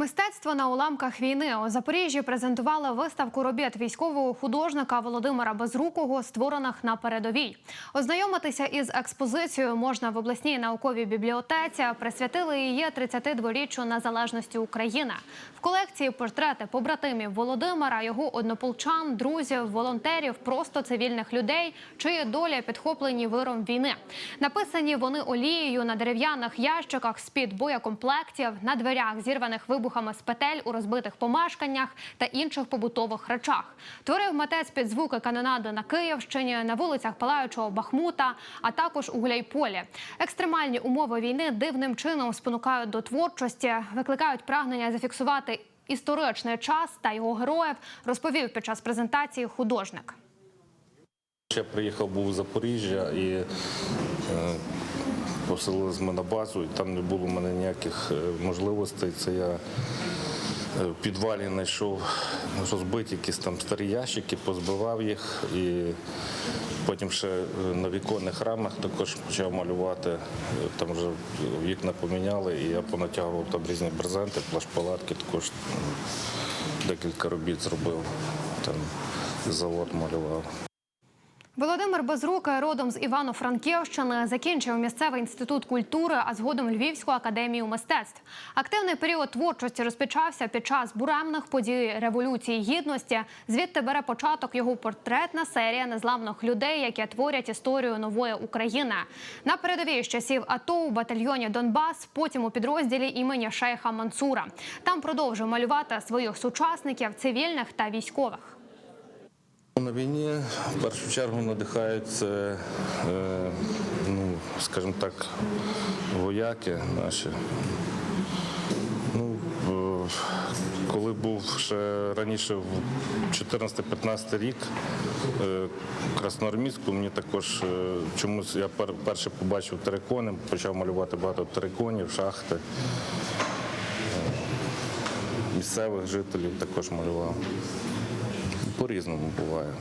Мистецтво на уламках війни у Запоріжжі презентували виставку робіт військового художника Володимира Безрукого, створених на передовій. Ознайомитися із експозицією можна в обласній науковій бібліотеці. Присвятили її 32-річчю незалежності України. В колекції портрети побратимів Володимира, його однополчан, друзів, волонтерів, просто цивільних людей, чиї доля підхоплені виром війни. Написані вони олією на дерев'яних ящиках з-під боєкомплектів, на дверях, зірваних вибухами з петель у розбитих помешканнях та інших побутових речах. Творив митець під звуки канонади на Київщині, на вулицях Палаючого Бахмута, а також у Гуляйполі. Екстремальні умови війни дивним чином спонукають до творчості, викликають прагнення зафіксувати історичний час та його героїв, розповів під час презентації художник. Я приїхав був у Запоріжжя і е, поселились ми на базу, і там не було в мене ніяких е, можливостей. Це я е, в підвалі знайшов розбиті якісь там старі ящики, позбивав їх і потім ще е, на віконних рамах також почав малювати. Там вже вікна поміняли, і я понатягував там різні брезенти, плашпалатки, також декілька робіт зробив. Там завод малював. Володимир Безрук, родом з Івано-Франківщини, закінчив місцевий інститут культури, а згодом Львівську академію мистецтв. Активний період творчості розпочався під час буремних подій революції гідності. Звідти бере початок його портретна серія незламних людей, які творять історію нової України. На передовій з часів АТО у батальйоні Донбас, потім у підрозділі імені Шейха Мансура. Там продовжує малювати своїх сучасників, цивільних та військових. На війні в першу чергу надихаються, е, ну, скажімо так, вояки наші. Ну, е, коли був ще раніше, в 14-15 рік, е, Красноармійську, мені також чомусь я пер- перше побачив терикони, почав малювати багато териконів, шахти. Місцевих жителів також малював. По-різному буває.